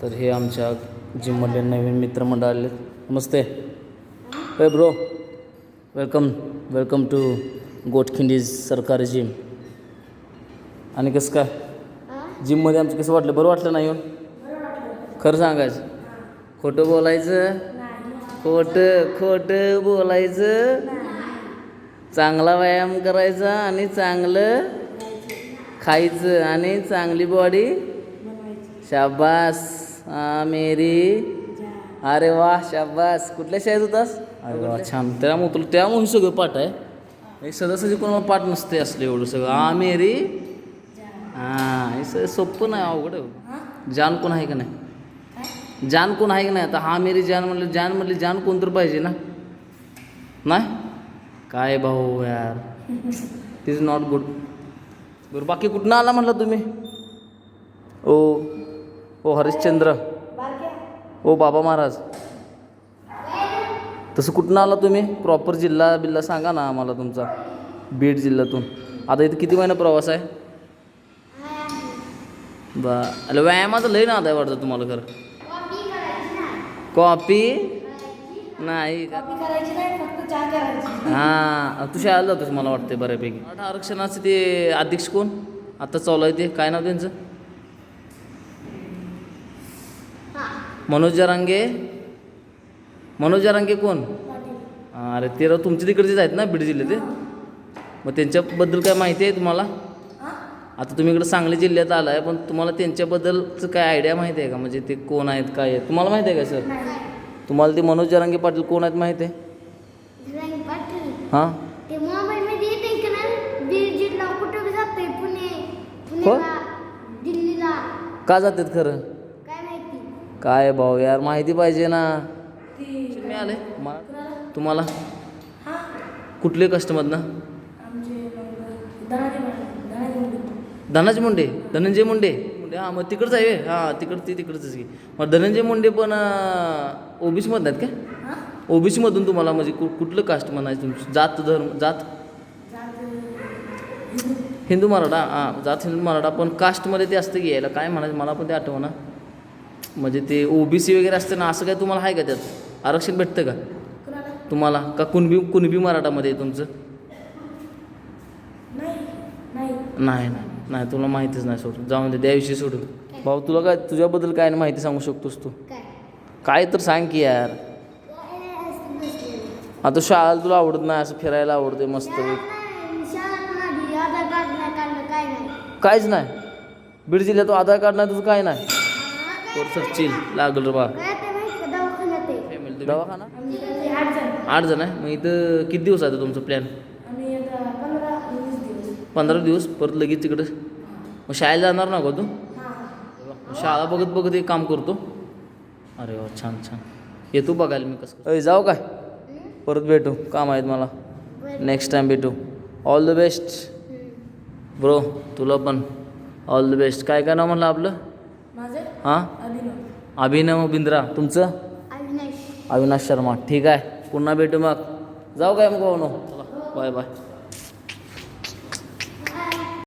तर हे आमच्या जिममधले नवीन मित्रमंडळ आले नमस्ते. हे ब्रो वेलकम वेलकम टू गोटखिंडीज सरकारी जिम आणि कसं काय? जिममध्ये आमचं कसं वाटलं? बरं वाटलं नाही येऊन खरं सांगायचं. खोटं बोलायचं? खोटं खोटं बोलायचं? चांगला व्यायाम करायचा आणि चांगलं खायचं आणि चांगली बॉडी शाबास. हा मेरी अरे वा शाबास. कुठल्या शाळेत होतास? अरे वा छान. त्यामुळे तुला त्यामुळे सगळं पाठ आहे. एक सदस्य कोणाला पाठ नसते असलं एवढं सगळं. हा मेरी हां हे सगळं सोपं नाही अवघड जान कोण आहे का नाही? जान कोण आहे का नाही? आता हा मेरी जान म्हणलं जान म्हणली जान कोण तर पाहिजे ना? नाही? काय भाऊ यार. इज नॉट गुड बरं बाकी कुठनं आला म्हटलं तुम्ही? ओ. ओ हरिश्चंद्र. ओ बाबा महाराज. तसं कुठनं आला तुम्ही? प्रॉपर जिल्हा बिल्ला सांगा ना आम्हाला तुमचा. बीड जिल्ह्यातून. आता इथं किती महिना प्रवास आहे? बा अरे व्यायामाचं लय ना आता वाटतं तुम्हाला खरं. कॉपी नाही. का हां तू शाळेला जातोस मला वाटते बऱ्यापैकी. मराठा आरक्षणाचे ते अध्यक्ष कोण? आता चालू आहे ते. काय नाव त्यांचं? मनोज जरांगे? मनोज जरांगे कोण? अरे ते राव तुमच्या तिकडचेच आहेत ना बीड जिल्ह्यात ते मग त्यांच्याबद्दल काय माहिती आहे तुम्हाला? आता तुम्ही इकडे सांगली जिल्ह्यात आला आहे पण तुम्हाला त्यांच्याबद्दलचं काय आयडिया माहिती आहे का? म्हणजे ते कोण आहेत काय आहेत? तुम्हाला माहिती आहे का सर तुम्हाला ते मनोज जरांगे पाटील कोण आहेत माहिती आहे? हां? हो? का जातात खरं? काय काय भाऊ यार माहिती पाहिजे ना. मिळाले तुम्हाला? कुठले कस्टमर ना? धनाजी मुंडे धनंजय मुंडे. मुंडे हां मग तिकडचं आहे? हां तिकड ते तिकडचंच की. मग धनंजय मुंडे पण ओबीसीमधून आहेत का ओबीसीमधून तुम्हाला म्हणजे कु कुठलं कास्ट म्हणायचं तुमची? जात धर्म जात? हिंदू मराठा? हां जात हिंदू मराठा पण कास्टमध्ये ते असतं की यायला. काय म्हणायचं? मला पण ते आठवना. म्हणजे ते ओबीसी वगैरे असतं ना असं काय तुम्हाला आहे का त्यात? आरक्षण भेटतं का? तुम्हाला? का कुणबी कुणबी मराठामध्ये तुमचं? नाही नाही. नाही तुला माहितीच नाही सोड जाऊन दे त्याविषयी सोडून. भाऊ तुला काय तुझ्याबद्दल काय माहिती सांगू शकतोस तू? काय? काय तर सांग की यार. आता शाळेला तुला आवडत नाही असं फिरायला आवडते मस्त. काहीच नाही. बीड जिल्ह्यात आधार कार्ड नाही तुझं काय नाही? वर सच्चिल लागलं रे बा. दवाखाना? आठ जण आहे? मग इथं किती दिवस आहे तुमचं प्लॅन पंधरा वीस दिवस परत लगेच तिकडं? मग शाळेला जाणार ना का तू? शाळा बघत बघत एक काम करतो. अरे वा छान छान. येतो बघायला मी कसं अय जाऊ काय? परत भेटू काम आहेत मला. नेक्स्ट टाइम भेटू. ऑल द बेस्ट ब्रो तुला पण. ऑल द बेस्ट काय काय नाव म्हणलं आपलं? हां? अभिनव बिंद्रा तुमचं? अविनाश. अविनाश शर्मा. ठीक आहे. पुन्हा भेटू मग. जाऊ काय मग भाऊ चला. Bye bye.